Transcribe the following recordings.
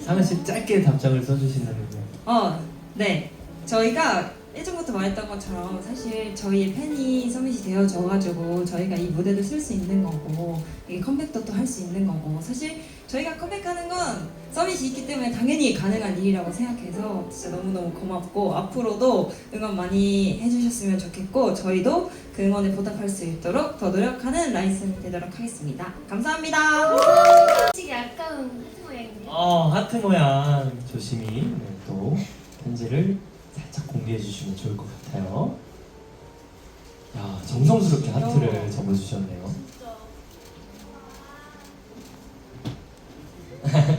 상은 씨 짧게 답장을 써주신다면요. 어, 네. 저희가 예전부터 말했던 것처럼 사실 저희의 팬이 서밋이 되어줘가지고 저희가 이 무대도 쓸 수 있는 거고 이게 컴백도 또 할 수 있는 거고 사실 저희가 컴백하는 건 서밋이 있기 때문에 당연히 가능한 일이라고 생각해서 진짜 너무너무 고맙고 앞으로도 응원 많이 해주셨으면 좋겠고 저희도 그 응원에 보답할 수 있도록 더 노력하는 라이슨이 되도록 하겠습니다. 감사합니다. 솔직히 아까운. 어 하트 모양 조심히 네, 또 편지를 살짝 공개해 주시면 좋을 것 같아요. 야 정성스럽게 하트를 적어주셨네요.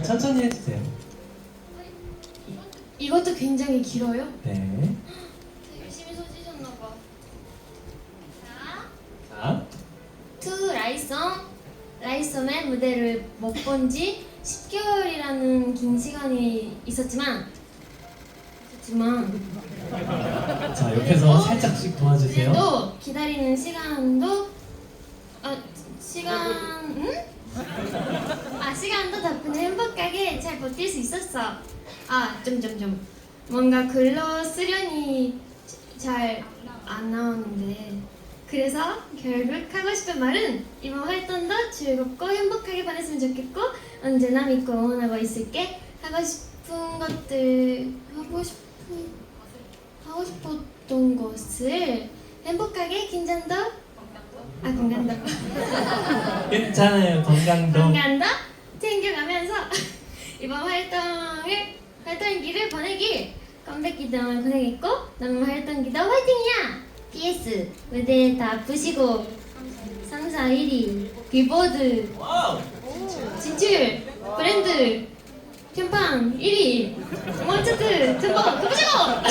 천천히 해주세요. 이것도 굉장히 길어요. 네. 열심히 써주셨나 봐. 자, 자, 투 라이썸 라이썸의 무대를 못 본 지 10개월이라는 긴 시간이 있었지만 있었지만 자 옆에서 살짝씩 도와주세요. 그래도 기다리는 시간도 아 시간 응? 아 시간도 덕분에 행복하게 잘 버틸 수 있었어. 아 점점점 뭔가 글로 쓰려니 잘 안 나오는데 그래서 결국 하고 싶은 말은 이번 활동도 즐겁고 행복하게 보냈으면 좋겠고 언제나 믿고 응원하고 있을게. 하고 싶은 것들 하고 싶은 하고 싶었던 것을 행복하게 긴장도? 아 건강도. 괜찮아요 건강도. 건강도 챙겨가면서 이번 활동을 활동기를 보내길. 컴백 기동을 보내겠고 남은 활동기도 화이팅이야 PS 무대 다 부시고 3, 4, 1위 빌보드 진출 브랜드 캠팡 1위 원차트 등본 가보자